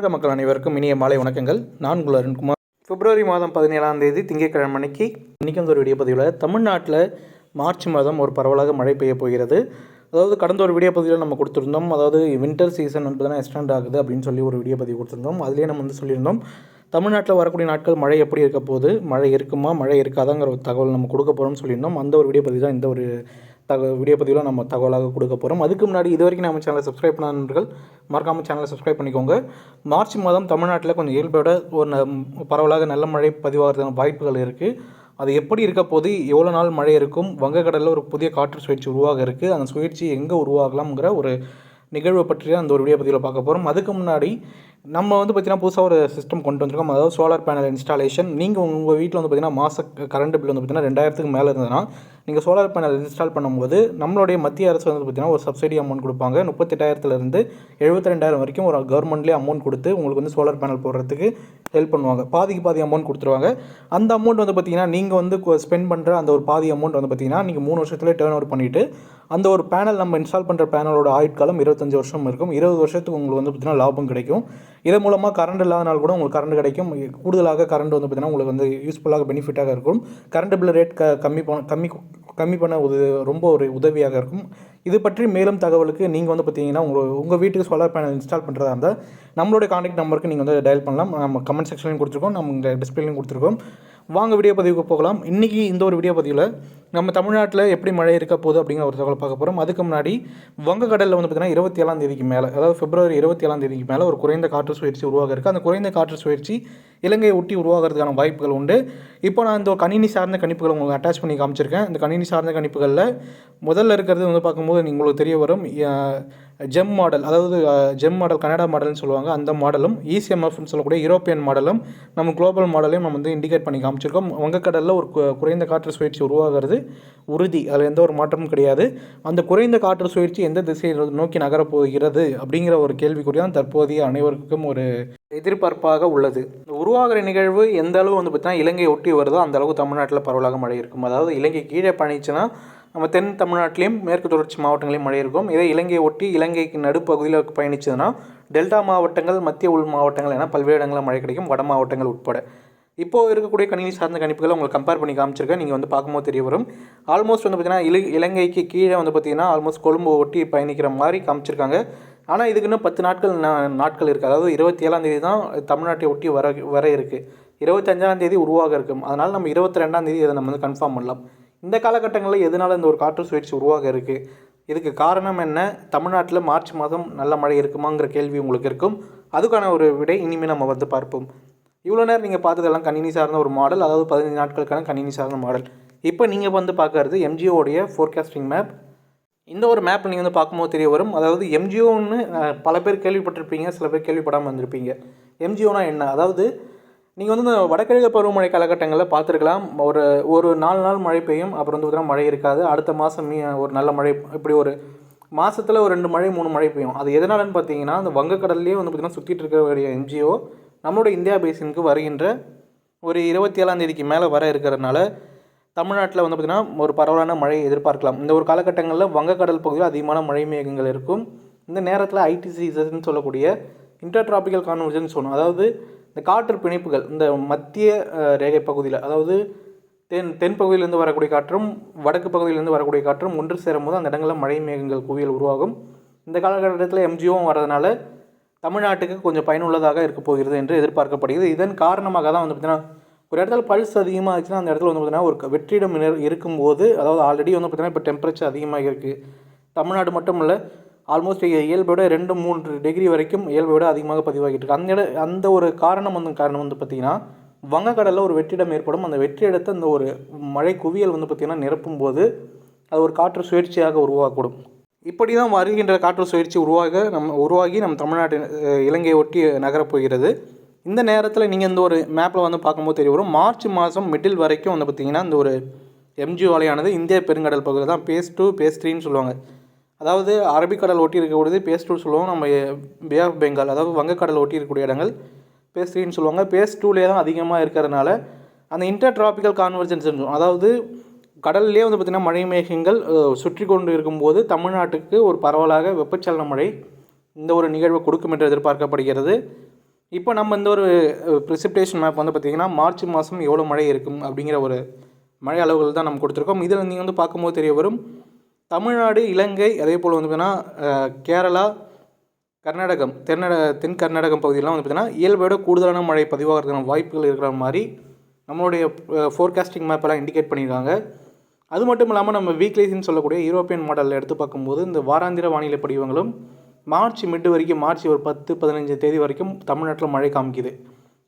தமிழக மக்கள் அனைவருக்கும் இனிய மாலை வணக்கங்கள். நான் உங்கள் அருண்குமார். பிப்ரவரி மாதம் பதினேழாம் தேதி திங்கட்கிழமை அன்னைக்கு இன்றைக்கி வந்து ஒரு வீடியோ பதிவில் தமிழ்நாட்டில் மார்ச் மாதம் ஒரு பரவலாக மழை பெய்ய போகிறது. அதாவது கடந்த ஒரு வீடியோ பதிவில் நம்ம கொடுத்துருந்தோம். அதாவது வின்டர் சீசன் வந்து பார்த்தீங்கன்னா எக்ஸ்டெண்ட் ஆகுது அப்படின்னு சொல்லி ஒரு வீடியோ பதிவு கொடுத்துருந்தோம். அதுலேயே நம்ம வந்து சொல்லியிருந்தோம் தமிழ்நாட்டில் வரக்கூடிய நாட்கள் மழை எப்படி இருக்க போகுது மழை இருக்குமா மழை இருக்காதாங்கிற ஒரு தகவல் நம்ம கொடுக்க போகிறோம்னு சொல்லியிருந்தோம். அந்த ஒரு வீடியோ பதிவு தான் இந்த ஒரு தக வீடியோ பதிவில் நம்ம தகவலாக கொடுக்க போகிறோம் அதுக்கு முன்னாடி இது வரைக்கும் நம்ம சேனலை சப்ஸ்கிரைப் பண்ணாதவர்கள் மறக்காமல் சேனலை சப்ஸ்கிரைப் பண்ணிக்கோங்க. மார்ச் மாதம் தமிழ்நாட்டில் கொஞ்சம் இயல்போட ஒரு ந- பரவலாக நல்ல மழை பதிவாகிறதுக்கான வாய்ப்புகள் இருக்குது அது எப்படி இருக்க போது எவ்வளோ நாள் மழை இருக்கும்? வங்கக்கடலில் ஒரு புதிய காற்று சுழற்சி உருவாக இருக்குது அந்த சுழற்சி எங்கே உருவாகலாம்ங்கிற ஒரு நிகழ்வை பற்றி அந்த ஒரு வீடியோ பதிவில் பார்க்க போகிறோம் அதுக்கு முன்னாடி நம்ம வந்து பார்த்திங்கன்னா புதுசாக ஒரு சிஸ்டம் கொண்டு வந்திருக்கோம். அதாவது சோலார் பேனல் இன்ஸ்டாலேஷன் நீங்கள் உங்கள் வீட்டில் வந்து பார்த்திங்கன்னா மாத கரண்ட் பில் வந்து பார்த்திங்கன்னா ரெண்டாயிரத்துக்கு மேலே இருந்ததுன்னா நீங்கள் சோலார் பேனல் இன்ஸ்டால் பண்ணும்போது நம்மளுடைய மத்திய அரசு வந்து பார்த்திங்கன்னா ஒரு சப்சிடி அமௌண்ட் கொடுப்பாங்க. முப்பத்தெட்டாயிரத்துலேருந்து எழுபத்தி ரெண்டாயிரம் வரைக்கும் ஒரு கவர்மெண்ட்லேயே அமௌண்ட் கொடுத்து உங்களுக்கு வந்து சோலார் பேனல் போடுறதுக்கு ஹெல்ப் பண்ணுவாங்க. பாதிக்கு பாதி அமௌண்ட் கொடுத்துருவாங்க. அந்த அமௌண்ட் வந்து பார்த்திங்கன்னா நீங்கள் வந்து ஸ்பெண்ட் பண்ணுற அந்த ஒரு பாதி அமௌண்ட் வந்து பார்த்திங்கன்னா நீங்கள் மூணு வருஷத்துலேயே டேர்ன் ஓவர் பண்ணிவிட்டு அந்த ஒரு பேனல் நம்ம இன்ஸ்டால் பண்ணுற பேனலோட ஆயுட்காலம் இருபத்தஞ்சி வருஷம் இருக்கும். இருபது வருஷத்துக்கு உங்களுக்கு வந்து பார்த்திங்கன்னா லாபம் கிடைக்கும். இதன் மூலமாக கரண்ட் இல்லாத நாள் கூட உங்களுக்கு கரண்ட் கிடைக்கும். கூடுதலாக கரண்ட் வந்து பார்த்திங்கன்னா உங்களுக்கு வந்து யூஸ்ஃபுல்லாக பெனிஃபிட்டாக இருக்கும். கரண்ட் பில் ரேட் க கம்மி பண்ண கம்மி கம்மி பண்ண உத ரொம்ப ஒரு உதவியாக இருக்கும். இது பற்றி மேலும் தகவலுக்கு நீங்கள் வந்து பார்த்தீங்கன்னா உங்கள் உங்கள் வீட்டுக்கு சோலார் பேனல் இன்ஸ்டால் பண்ணுறதா இருந்தால் நம்மளுடைய காண்டாக்ட் நம்பருக்கு நீங்கள் வந்து டயல் பண்ணலாம். நம்ம கமெண்ட் செக்ஷன்லையும் கொடுத்துருக்கோம். நம்ம இங்கே டிஸ்பிளேலையும் கொடுத்துருக்கோம். வாங்க வீடியோ பதிவுக்கு போகலாம். இன்றைக்கி இந்த ஒரு வீடியோ பதிவில் நம்ம தமிழ்நாட்டில் எப்படி மழை இருக்க போகுது அப்படிங்கிற ஒரு தகவல் பார்க்க போகிறோம் அதுக்கு முன்னாடி வங்கக்கடலில் வந்து பார்த்திங்கன்னா இருபத்தி ஏழாம் தேதிக்கு மேலே அதாவது பிப்ரவரி இருபத்தி ஏழாம் தேதிக்கு மேலே ஒரு குறைந்த காற்று சுழற்சி உருவாக இருக்குது அந்த குறைந்த காற்று சுழற்சி இலங்கையை ஒட்டி உருவாகிறதுக்கான வாய்ப்புகள் உண்டு. இப்போ நான் இந்த கணினி சார்ந்த கணிப்புகளை உங்களுக்கு அட்டாச் பண்ணி காமிச்சிருக்கேன். இந்த கணினி சார்ந்த கணிப்புகளில் முதல்ல இருக்கிறது வந்து பார்க்கும்போது உங்களுக்கு தெரிய வரும் ஜெம் மாடல் அதாவது ஜெம் மாடல் கனடா மாடல்னு சொல்லுவாங்க. அந்த மாடலும் இசிஎம்எஃப்னு சொல்லக்கூடிய யூரோப்பியன் மாடலும் நம்ம குளோபல் மாடலையும் நம்ம வந்து இண்டிகேட் பண்ணி காமிச்சிருக்கோம். வங்கக்கடலில் ஒரு குறைந்த காற்று சுழற்சி உருவாகிறது உறுதி. அதில் எந்த ஒரு மாற்றமும் கிடையாது. அந்த குறைந்த காற்று சுழற்சி எந்த திசையில் நோக்கி நகரப் போகிறது அப்படிங்கிற ஒரு கேள்விக்குறி தான் தற்போதைய அனைவருக்கும் ஒரு எதிர்பார்ப்பாக உள்ளது. உருவாகிற நிகழ்வு எந்த அளவு வந்து பார்த்தீங்கன்னா இலங்கையை ஒட்டி வருதோ அந்த அளவு தமிழ்நாட்டில் பரவலாக மழை இருக்கும். அதாவது இலங்கை கீழே பணிச்சுன்னா நம்ம தென் தமிழ்நாட்டிலையும் மேற்கு தொடர்ச்சி மாவட்டங்களையும் மழை இருக்கும் இதே இலங்கையை ஒட்டி இலங்கைக்கு நடுப்பகுதியில் பயணிச்சதுன்னா டெல்டா மாவட்டங்கள் மத்திய உள் மாவட்டங்கள் என பல்வேறு இடங்களில் மழை கிடைக்கும் வட மாவட்டங்கள் உட்பட. இப்போது இருக்கக்கூடிய கணினி சார்ந்த கணிப்புகளை உங்களுக்கு கம்பேர் பண்ணி காமிச்சிருக்கேன். நீங்கள் வந்து பார்க்கும்போது தெரிய வரும். ஆல்மோஸ்ட் வந்து பார்த்தீங்கன்னா இலு இலங்கைக்கு கீழே வந்து பார்த்தீங்கன்னா ஆல்மோஸ்ட் கொழும்பு ஒட்டி பயணிக்கிற மாதிரி காமிச்சிருக்காங்க. ஆனால் இதுக்கு இன்னும் பத்து நாட்கள் நா- நாட்கள் இருக்குது அதாவது இருபத்தி ஏழாம் தேதி தான் தமிழ்நாட்டை ஒட்டி வர வர இருக்குது இருபத்தஞ்சாம் தேதி உருவாக இருக்கும். அதனால் நம்ம இருபத்தி ரெண்டாம் தேதி இதை நம்ம வந்து கன்ஃபார்ம் பண்ணலாம். இந்த காலகட்டங்களில் எதனால் இந்த ஒரு காற்று சுழற்சி உருவாக இருக்குது இதுக்கு காரணம் என்ன? தமிழ்நாட்டில் மார்ச் மாதம் நல்ல மழை இருக்குமாங்கிற கேள்வி உங்களுக்கு இருக்கும். அதுக்கான ஒரு விடை இனிமேல் நம்ம வந்து பார்ப்போம். இவ்வளோ நேரம் நீங்கள் பார்த்ததெல்லாம் கணினி சார்ந்த ஒரு மாடல் அதாவது பதினஞ்சு நாட்களுக்கான கணினி சார்ந்த மாடல். இப்போ நீங்கள் வந்து பார்க்கறது எம்ஜிஓடைய ஃபோர்காஸ்டிங் மேப் இந்த ஒரு மேப் நீங்கள் வந்து பார்க்கும்போது தெரிய வரும். அதாவது எம்ஜிஓன்னு பல பேர் கேள்விப்பட்டிருப்பீங்க சில பேர் கேள்விப்படாமல் வந்திருப்பீங்க. எம்ஜிஓனா என்ன? அதாவது நீங்கள் வந்து இந்த வடகிழக்கு பருவமழை காலகட்டங்களில் பார்த்துருக்கலாம். ஒரு ஒரு நாலு நாள் மழை பெய்யும். அப்புறம் வந்து பார்த்தீங்கன்னா மழை இருக்காது. அடுத்த மாதம் ஒரு நல்ல மழை இப்படி ஒரு மாதத்தில் ஒரு ரெண்டு மழை மூணு மழை பெய்யும். அது எதனாலன்னு பார்த்தீங்கன்னா அந்த வங்கக்கடல்லையே வந்து பார்த்திங்கன்னா சுற்றிட்டு இருக்கக்கூடிய என்ஜிஓ நம்மளோட இந்தியா பேசினுக்கு வருகின்ற ஒரு இருபத்தி ஏழாம் தேதிக்கு மேலே வர இருக்கிறதுனால தமிழ்நாட்டில் வந்து பார்த்திங்கன்னா ஒரு பரவலான மழையை எதிர்பார்க்கலாம். இந்த ஒரு காலகட்டங்களில் வங்கக்கடல் பகுதியில் அதிகமான மழை மேகங்கள் இருக்கும். இந்த நேரத்தில் ஐடி சீசன் சொல்லக்கூடிய இன்டர் டிராபிக்கல் கான்வர்ஜன்ஸ் சொன்னோம். அதாவது இந்த காற்று பிணைப்புகள் இந்த மத்திய ரேகை பகுதியில் அதாவது தென் தென் பகுதியிலேருந்து வரக்கூடிய காற்றும் வடக்கு பகுதியிலேருந்து வரக்கூடிய காற்றும் ஒன்று சேரும்போது அந்த இடங்களில் மழை மேகங்கள் குவியல் உருவாகும். இந்த காலகட்டத்தில் எம்ஜிஓவும் வரதுனால தமிழ்நாட்டுக்கு கொஞ்சம் பயனுள்ளதாக இருக்க போகிறது என்று எதிர்பார்க்கப்படுகிறது. இதன் காரணமாக தான் வந்து பார்த்திங்கன்னா ஒரு இடத்துல பல்ஸ் அதிகமாக ஆச்சுன்னா அந்த இடத்துல வந்து பார்த்திங்கன்னா ஒரு வெற்றிடம் இருக்கும்போது அதாவது ஆல்ரெடி வந்து பார்த்திங்கன்னா இப்போ டெம்பரேச்சர் அதிகமாக இருக்குது தமிழ்நாடு மட்டும் இல்லை ஆல்மோஸ்ட் இயல்பை விட ரெண்டு மூன்று டிகிரி வரைக்கும் இயல்பை விட அதிகமாக பதிவாகிட்டு இருக்கு. அந்த இட அந்த ஒரு காரணம் வந்து காரணம் வந்து பார்த்திங்கன்னா வங்கக்கடலில் ஒரு வெற்றிடம் ஏற்படும். அந்த வெற்றிடத்தை அந்த ஒரு மழை குவியல் வந்து பார்த்திங்கன்னா நிரப்பும் போது அது ஒரு காற்று சுழற்சியாக உருவாகக்கூடும். இப்படி தான் வருகின்ற காற்று சுழற்சி உருவாக நம்ம உருவாகி நம்ம தமிழ்நாட்டு இலங்கையை ஒட்டி நகரப் போகிறது. இந்த நேரத்தில் நீங்கள் இந்த ஒரு மேப்பில் வந்து பார்க்கும்போது தெரிய வரும். மார்ச் மாதம் மிடில் வரைக்கும் வந்து பார்த்திங்கன்னா இந்த ஒரு எம்ஜி வலையானது இந்திய பெருங்கடல் பகுதியில் தான் பேஸ் டூ பேஸ் த்ரீன்னு சொல்லுவாங்க. அதாவது அரபிக்கடல் ஒட்டி இருக்கக்கூடியது பேஸ் டூ சொல்லுவோம் நம்ம பே ஆஃப் பெங்கால் அதாவது வங்கக்கடல் ஒட்டி இருக்கக்கூடிய இடங்கள் பேஸ் த்ரீன்னு சொல்லுவாங்க. பேஸ் டூலே தான் அதிகமாக இருக்கிறதுனால அந்த இன்டர் டிராபிக்கல் கான்வர்ஜன்ஸ் அதாவது கடல்லே வந்து பார்த்திங்கன்னா மழை மேகங்கள் சுற்றி கொண்டு இருக்கும்போது தமிழ்நாட்டுக்கு ஒரு பரவலாக வெப்பச்சலன மழை இந்த ஒரு நிகழ்வை கொடுக்கும் என்று எதிர்பார்க்கப்படுகிறது. இப்போ நம்ம இந்த ஒரு ப்ரிசிப்டேஷன் மேப் வந்து பார்த்திங்கன்னா மார்ச் மாதம் எவ்வளோ மழை இருக்கும் அப்படிங்கிற ஒரு மழை அளவுகள் தான் நம்ம கொடுத்துருக்கோம். இதில் நீங்கள் வந்து பார்க்கும்போது தெரிய வரும் தமிழ்நாடு இலங்கை அதே போல் வந்து பார்த்திங்கன்னா கேரளா கர்நாடகம் தென்னட தென் கர்நாடகம் பகுதியெலாம் வந்து பார்த்திங்கன்னா இயல்போட கூடுதலான மழை பதிவாகிறதுக்கான வாய்ப்புகள் இருக்கிற மாதிரி நம்மளுடைய ஃபோர்காஸ்டிங் மேப்பெல்லாம் இண்டிகேட் பண்ணியிருக்காங்க. அது மட்டும் இல்லாமல் நம்ம வீக்லிஸ்ன்னு சொல்லக்கூடிய யூரோப்பியன் மாடலில் எடுத்து பார்க்கும்போது இந்த வாராந்திர வானிலை படிவங்களும் மார்ச் மிட்டு வரைக்கும் மார்ச் ஒரு பத்து பதினஞ்சு தேதி வரைக்கும் தமிழ்நாட்டில் மழை காமிக்குது.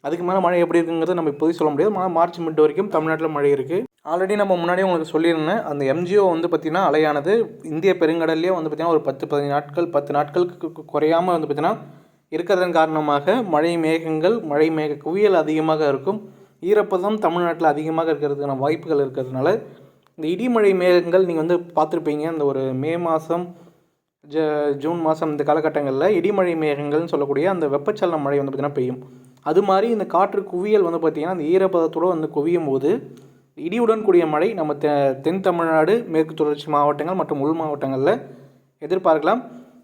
அதுக்கு மேலே மழை எப்படி இருக்குங்கிறது நம்ம இப்போதைக்கு சொல்ல முடியாது. ஆனால் மார்ச் மிட் வரைக்கும் தமிழ்நாட்டில் மழை இருக்குது ஆல்ரெடி நம்ம முன்னாடியே உங்களுக்கு சொல்லியிருந்தேன் அந்த எம்ஜிஓ வந்து பார்த்திங்கன்னா அலையானது இந்திய பெருங்கடல்லையே வந்து பார்த்திங்கன்னா ஒரு பத்து பதினஞ்சு நாட்கள் பத்து நாட்களுக்கு குறையாமல் வந்து பார்த்திங்கன்னா இருக்கிறதன் காரணமாக மழை மேகங்கள் மழை மேக குவியல் அதிகமாக இருக்கும். ஈரப்பதம் தமிழ்நாட்டில் அதிகமாக இருக்கிறதுக்கான வாய்ப்புகள் இருக்கிறதுனால இந்த இடிமழை மேகங்கள் நீங்கள் வந்து பார்த்துருப்பீங்க. அந்த ஒரு மே மாதம் ஜ ஜூன் மாதம் இந்த காலகட்டங்களில் இடிமழை மேகங்கள்னு சொல்லக்கூடிய அந்த வெப்பச்சலன மழை வந்து பார்த்திங்கன்னா பெய்யும். அது மாதிரி இந்த காற்று குவியல் வந்து பார்த்திங்கன்னா அந்த ஈரப்பதத்தோடு வந்து குவியும் போது இடியுடன் கூடிய மழை நம்ம தெ தென் தமிழ்நாடு மேற்கு தொடர்ச்சி மாவட்டங்கள் மற்றும் உள் மாவட்டங்களில் எதிர்பார்க்கலாம்.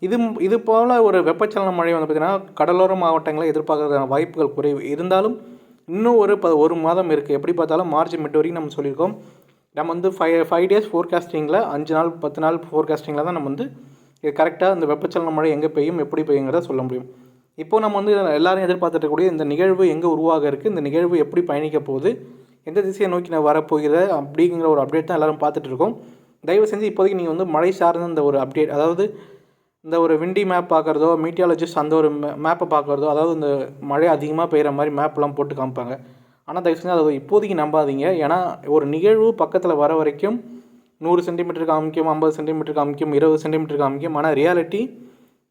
இது இது போல் ஒரு வெப்பச்சலன மழை வந்து பார்த்திங்கன்னா கடலோர மாவட்டங்களை எதிர்பார்க்கறதுக்கான வாய்ப்புகள் குறைவு. இருந்தாலும் இன்னும் ஒரு ப ஒரு மாதம் இருக்குது எப்படி பார்த்தாலும் மார்ச் மிட் வரைக்கும் நம்ம சொல்லியிருக்கோம். நம்ம வந்து ஃபைவ் ஃபைவ் டேஸ் ஃபோர்காஸ்டிங்கில் அஞ்சு நாள் பத்து நாள் ஃபோர்காஸ்டிங்கில் தான் நம்ம வந்து இது கரெக்டாக இந்த வெப்பச்சலன மழை எங்கே பெய்யும் எப்படி பெய்யுங்கிறத சொல்ல முடியும். இப்போது நம்ம வந்து எல்லாரும் எதிர்பார்த்துட்டு இந்த நிகழ்வு எங்கே உருவாக இருக்குது இந்த நிகழ்வு எப்படி பயணிக்க போகுது எந்த திசையை நோக்கி நான் வரப்போகிற அப்படிங்கிற ஒரு அப்டேட் தான் எல்லோரும் பார்த்துட்டு இருக்கோம் தயவு செஞ்சு இப்போதைக்கு நீங்கள் வந்து மழை சார்ந்த இந்த ஒரு அப்டேட் அதாவது இந்த ஒரு விண்டி மேப் பார்க்குறதோ மீட்டியாலஜிஸ்ட் அந்த ஒரு மேப்பை பார்க்குறதோ அதாவது இந்த மழை அதிகமாக பெய்கிற மாதிரி மேப்லாம் போட்டு காமிப்பாங்க. ஆனால் தயவு செஞ்சு அதை இப்போதைக்கு நம்பாதீங்க. ஏன்னா ஒரு நிகழ்வு பக்கத்தில் வர வரைக்கும் நூறு சென்டிமீட்டர் காமிக்கும் ஐம்பது சென்டிமீட்டர் காமிக்கும் இருபது சென்டிமீட்டர் காமிக்கும். ஆனால் ரியாலிட்டி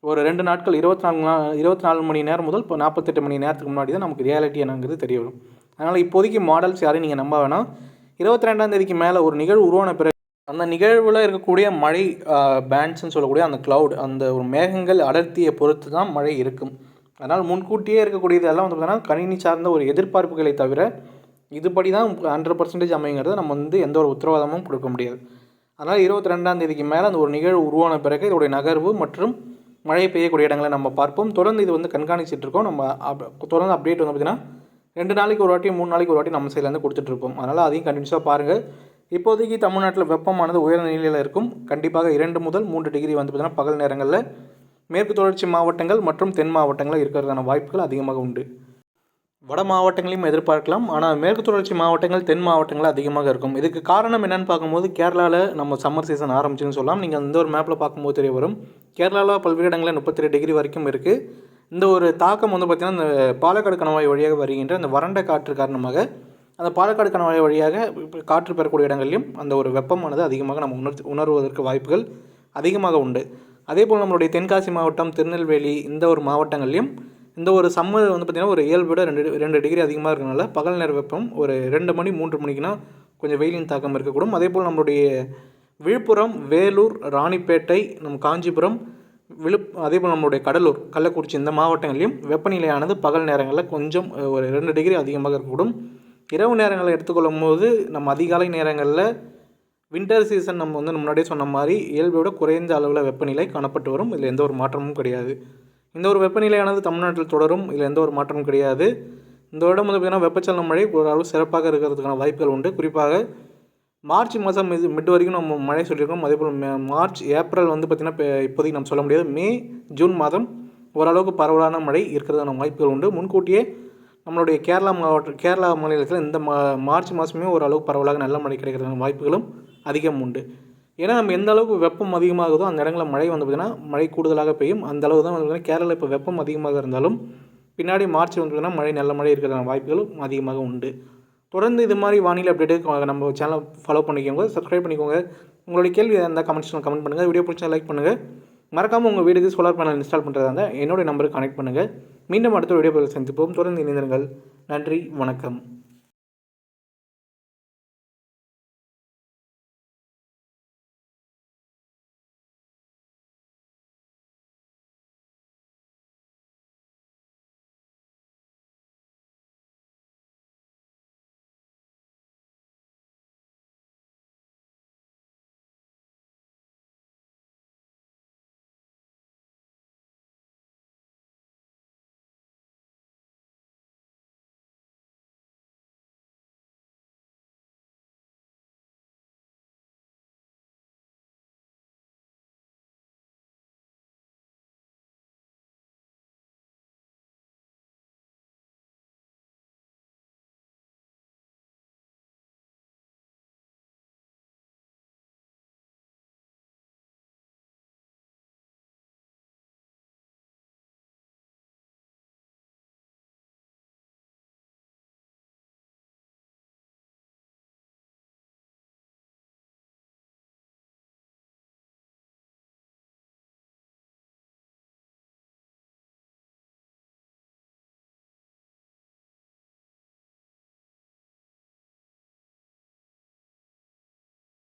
ஒரு ரெண்டு நாட்கள் இருபத்தி நாலு இருபத்தி நாலு மணி நேரம் முதல் இப்போ நாற்பத்தெட்டு மணி நேரத்துக்கு முன்னாடி தான் நமக்கு ரியாலிட்டி என்னங்கிறது தெரிய வரும். அதனால் இப்போதைக்கு மாடல்ஸ் யாரையும் நீங்கள் நம்ப வேணாம். இருபத்தி ரெண்டாம் தேதிக்கு மேலே ஒரு நிகழ்வு உருவான பிறகு அந்த நிகழ்வில் இருக்கக்கூடிய மழை பேண்ட்ஸ்ன்னு சொல்லக்கூடிய அந்த க்ளவுட் அந்த ஒரு மேகங்கள் அடர்த்தியை பொறுத்து தான் மழை இருக்கும். அதனால் முன்கூட்டியே இருக்கக்கூடியதெல்லாம் வந்து பார்த்தீங்கன்னா கணினி சார்ந்த ஒரு எதிர்பார்ப்புகளை தவிர இதுபடி தான் ஹண்ட்ரட் பர்சன்டேஜ் அமைங்கிறத நம்ம வந்து எந்த ஒரு உத்தரவாதமும் கொடுக்க முடியாது. அதனால் இருபத்தி ரெண்டாம் தேதிக்கு மேலே அந்த ஒரு நிகழ்வு உருவான பிறகு இதோடைய நகர்வு மற்றும் மழை பெய்யக்கூடிய இடங்களை நம்ம பார்ப்போம். தொடர்ந்து இது வந்து கண்காணிச்சிட்ருக்கோம் நம்ம அப் தொடர்ந்து அப்டேட் வந்து பார்த்திங்கன்னா ரெண்டு நாளைக்கு ஒரு வாட்டி மூணு நாளைக்கு ஒரு வாட்டி நம்ம சைட்லேருந்து கொடுத்துட்ருக்கோம் அதனால் அதையும் கண்டினியூஸாக பாருங்கள் இப்போதைக்கு தமிழ்நாட்டில் வெப்பமானது உயர் நிலையில் இருக்கும். கண்டிப்பாக இரண்டு முதல் மூன்று டிகிரி வந்து பார்த்திங்கன்னா பகல் நேரங்களில் மேற்கு தொடர்ச்சி மாவட்டங்கள் மற்றும் தென் மாவட்டங்களில் இருக்கிறதுக்கான வாய்ப்புகள் அதிகமாக உண்டு. வட மாவட்டங்களையும் எதிர்பார்க்கலாம். ஆனால் மேற்கு தொடர்ச்சி மாவட்டங்கள் தென் மாவட்டங்கள் அதிகமாக இருக்கும். இதுக்கு காரணம் என்னென்னு பார்க்கும்போது கேரளாவில் நம்ம சம்மர் சீசன் ஆரம்பிச்சுன்னு சொல்லலாம். நீங்கள் இந்த ஒரு மேப்பில் பார்க்கும்போது தெரிய வரும். கேரளாவில் பல்வேறு இடங்களில் முப்பத்தி டிகிரி வரைக்கும் இருக்குது இந்த ஒரு தாக்கம் வந்து பார்த்திங்கன்னா இந்த பாலக்காடு கணவாய் வழியாக வருகின்ற அந்த வறண்ட காற்று காரணமாக அந்த பாலக்காடு கணவாய் வழியாக காற்று பெறக்கூடிய இடங்களிலும் அந்த ஒரு வெப்பமானது அதிகமாக நம்ம உணர் உணர்வதற்கு வாய்ப்புகள் அதிகமாக உண்டு. அதே போல் நம்மளுடைய தென்காசி மாவட்டம் திருநெல்வேலி இந்த ஒரு மாவட்டங்கள்லையும் இந்த ஒரு சம்மர் வந்து பார்த்திங்கன்னா ஒரு இயல்பு ரெண்டு ரெண்டு டிகிரி அதிகமாக இருக்கிறனால பகல் நேர வெப்பம் ஒரு ரெண்டு மணி மூன்று மணிக்குனா கொஞ்சம் வெயிலின் தாக்கம் இருக்கக்கூடும். அதே போல் நம்மளுடைய விழுப்புரம் வேலூர் ராணிப்பேட்டை நம் காஞ்சிபுரம் விழுப் அதே போல் நம்மளுடைய கடலூர் கள்ளக்குறிச்சி இந்த மாவட்டங்களையும் வெப்பநிலையானது பகல் நேரங்களில் கொஞ்சம் ஒரு ரெண்டு டிகிரி அதிகமாக இருக்கக்கூடும். இரவு நேரங்களை எடுத்துக்கொள்ளும் போது நம்ம அதிகாலை நேரங்களில் வின்டர் சீசன் நம்ம வந்து முன்னாடியே சொன்ன மாதிரி இயல்பையோட குறைந்த அளவில் வெப்பநிலை காணப்பட்டு வரும். இதில் எந்த ஒரு மாற்றமும் கிடையாது. இந்த ஒரு வெப்பநிலையானது தமிழ்நாட்டில் தொடரும். இதில் எந்த ஒரு மாற்றமும் கிடையாது. இந்த வருடம் வந்து பார்த்திங்கன்னா வெப்பச்சலன மழை ஓரளவு சிறப்பாக இருக்கிறதுக்கான வாய்ப்புகள் உண்டு. குறிப்பாக மார்ச் மாதம் இது மிட் வரைக்கும் நம்ம மழை சொல்லியிருக்கோம். அதே போல் மார்ச் ஏப்ரல் வந்து பார்த்திங்கன்னா இப்போதைக்கு நம்ம சொல்ல முடியாது. மே ஜூன் மாதம் ஓரளவுக்கு பரவலான மழை இருக்கிறதான வாய்ப்புகள் உண்டு. முன்கூட்டியே நம்மளுடைய கேரளா மாவட்டம் கேரளா மாநிலத்தில் இந்த மா மார்ச் மாதமே ஓரளவுக்கு பரவலாக நல்ல மழை கிடைக்கிறதுக்கான வாய்ப்புகளும் அதிகம் உண்டு. ஏன்னா நம்ம எந்த அளவுக்கு வெப்பம் அதிகமாகுதோ அந்த இடங்களில் மழை வந்து பார்த்திங்கன்னா மழை கூடுதலாக பெய்யும். அந்த அளவு தான் வந்து கேரளாவில் இப்போ வெப்பம் அதிகமாக இருந்தாலும் பின்னாடி மார்ச் வந்து மழை நல்ல மழை இருக்கிறதான வாய்ப்புகளும் அதிகமாக உண்டு. தொடர்ந்து இது மாதிரி வானிலை அப்டேட்டு நம்ம சேனலை ஃபாலோ பண்ணிக்கோங்க சப்ஸ்கிரைப் பண்ணிக்கோங்க. உங்களுடைய கேள்வி இருந்தால் கமெண்ட்ஸில் கமெண்ட் பண்ணுங்கள் வீடியோ பிடிச்சா லைக் பண்ணுங்கள் மறக்காமல் உங்கள் வீடுக்கு சோலார் பேனல் இன்ஸ்டால் பண்ணுறதா இருந்தால் என்னுடைய நம்பருக்கு கனெக்ட் பண்ணுங்கள் மீண்டும் அடுத்த வீடியோ சந்திப்போம். தொடர்ந்து இணைந்திருங்கள். நன்றி வணக்கம்.